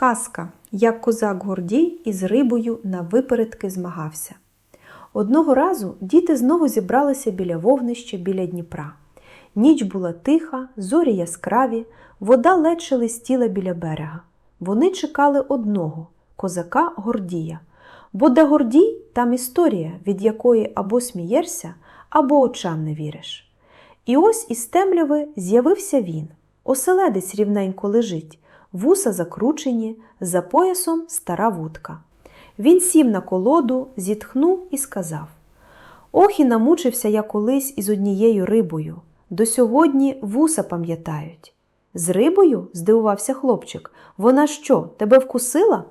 Казка, як козак Гордій із рибою на випередки змагався. Одного разу діти знову зібралися біля вогнища біля Дніпра. Ніч була тиха, зорі яскраві, вода ледь шелестіла біля берега. Вони чекали одного козака Гордія. Бо де Гордій, там історія, від якої або смієшся, або очам не віриш. І ось із темряви з'явився він. Оселедець рівненько лежить, вуса закручені, за поясом стара вудка. Він сів на колоду, зітхнув і сказав: Ох, і намучився я колись із однією рибою. До сьогодні вуса пам'ятають. З рибою? здивувався хлопчик. Вона що, тебе вкусила?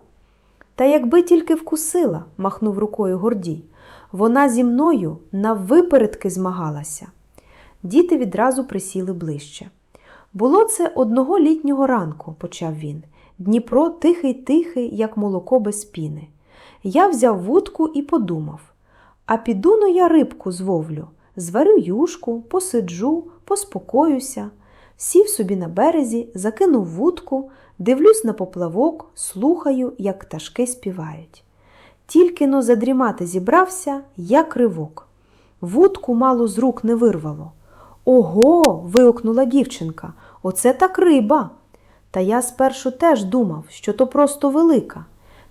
Та якби тільки вкусила, махнув рукою Гордій. Вона зі мною на випередки змагалася. Діти відразу присіли ближче. Було це одного літнього ранку, почав він. Дніпро тихий тихий, як молоко без піни. Я взяв вудку і подумав: а піду но я рибку зловлю, зварю юшку, посиджу, поспокоюся. Сів собі на березі, закинув вудку, дивлюсь на поплавок, слухаю, як пташки співають. Тільки но задрімати зібрався, як ривок. Вудку мало з рук не вирвало. Ого. вигукнула дівчинка. Оце так риба. Та я спершу теж думав, що то просто велика.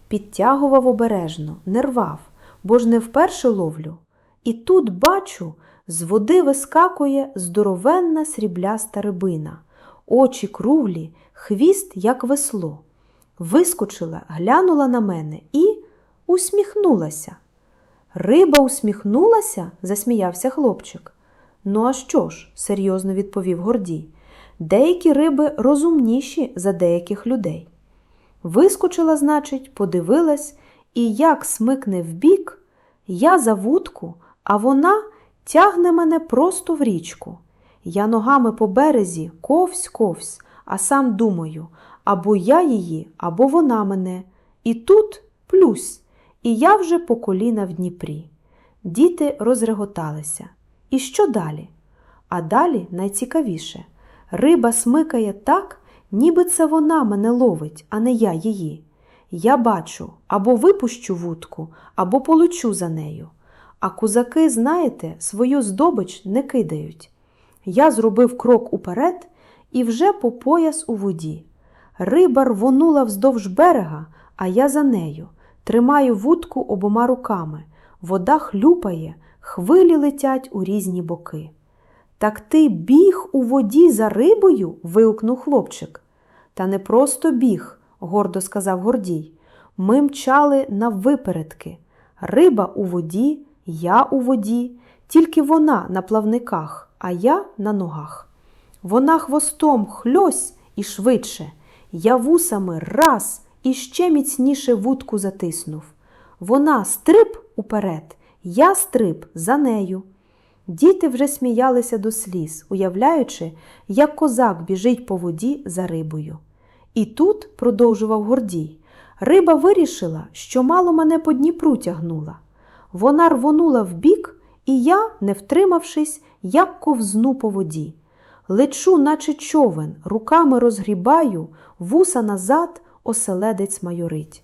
Підтягував обережно, не рвав, бо ж не вперше ловлю. І тут бачу, з води вискакує здоровенна срібляста рибина, очі круглі, хвіст, як весло. Вискочила, глянула на мене і усміхнулася. Риба усміхнулася? засміявся хлопчик. Ну, а що ж? серйозно відповів Гордій. Деякі риби розумніші за деяких людей. Вискочила, значить, подивилась, і як смикне вбік, я за вудку, а вона тягне мене просто в річку. Я ногами по березі ковсь ковсь, а сам думаю, або я її, або вона мене. І тут плюсь, і я вже по коліна в Дніпрі. Діти розреготалися. І що далі? А далі найцікавіше риба смикає так, ніби це вона мене ловить, а не я її. Я бачу або випущу вудку, або полечу за нею. А козаки, знаєте, свою здобич не кидають. Я зробив крок уперед і вже по пояс у воді. Риба рвонула вздовж берега, а я за нею. Тримаю вудку обома руками. Вода хлюпає, хвилі летять у різні боки. Так ти біг у воді за рибою? вигукнув хлопчик. Та не просто біг, гордо сказав Гордій. Ми мчали на випередки. Риба у воді, я у воді, тільки вона на плавниках, а я на ногах. Вона хвостом хльось і швидше. Я вусами раз і ще міцніше вудку затиснув. Вона стрип уперед, я стрип за нею. Діти вже сміялися до сліз, уявляючи, як козак біжить по воді за рибою. І тут, продовжував Гордій, риба вирішила, що мало мене по Дніпру тягнула. Вона рвонула вбік, і я, не втримавшись, як ковзну по воді. Лечу, наче човен, руками розгрібаю, вуса назад, оселедець майорить.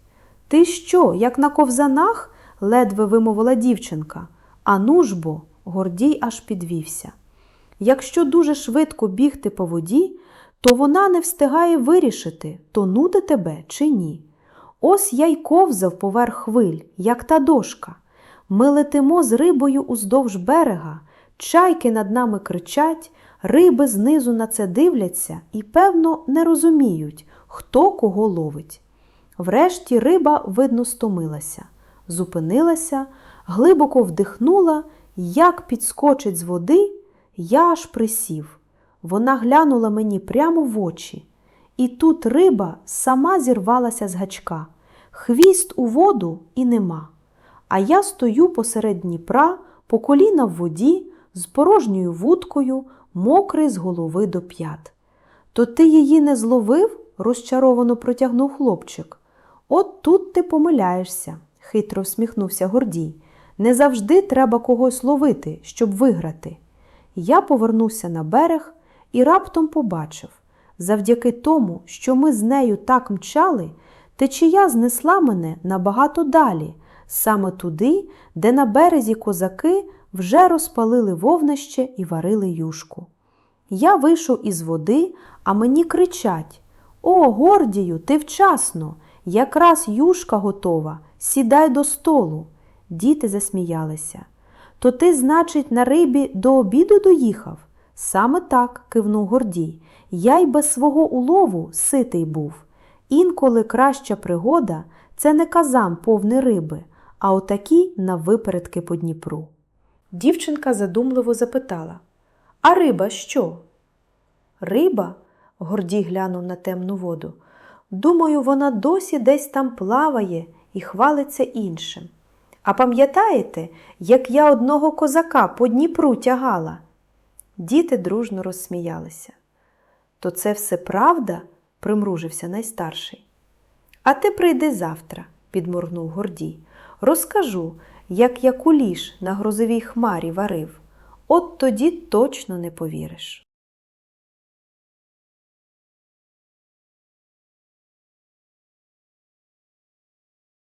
Ти що, як на ковзанах? Ледве вимовила дівчинка. А ну ж бо, Гордій аж підвівся. Якщо дуже швидко бігти по воді, то вона не встигає вирішити, тонути тебе чи ні. Ось я й ковзав поверх хвиль, як та дошка. Ми летимо з рибою уздовж берега, чайки над нами кричать, риби знизу на це дивляться і, певно, не розуміють, хто кого ловить. Врешті риба, видно, стомилася, зупинилася, глибоко вдихнула, як підскочить з води, я аж присів. Вона глянула мені прямо в очі, і тут риба сама зірвалася з гачка, хвіст у воду і нема. А я стою посеред Дніпра, по коліна в воді, з порожньою вудкою, мокрий з голови до п'ят. То ти її не зловив? розчаровано протягнув хлопчик. От тут ти помиляєшся, хитро всміхнувся Гордій. Не завжди треба когось ловити, щоб виграти. Я повернувся на берег і раптом побачив завдяки тому, що ми з нею так мчали, Течія знесла мене набагато далі, саме туди, де на березі козаки вже розпалили вовнище і варили юшку. Я вийшов із води, а мені кричать О, Гордію, ти вчасно! Якраз юшка готова, сідай до столу. Діти засміялися. То ти, значить, на рибі до обіду доїхав? Саме так, кивнув Гордій. Я й без свого улову ситий був. Інколи краща пригода це не казан повний риби, а отакі на випередки по Дніпру. Дівчинка задумливо запитала А риба що? Риба? Гордій глянув на темну воду. Думаю, вона досі десь там плаває і хвалиться іншим. А пам'ятаєте, як я одного козака по Дніпру тягала? Діти дружно розсміялися. То це все правда? примружився найстарший. А ти прийди завтра, підморгнув Гордій. Розкажу, як я куліш на грозовій хмарі варив. От тоді точно не повіриш.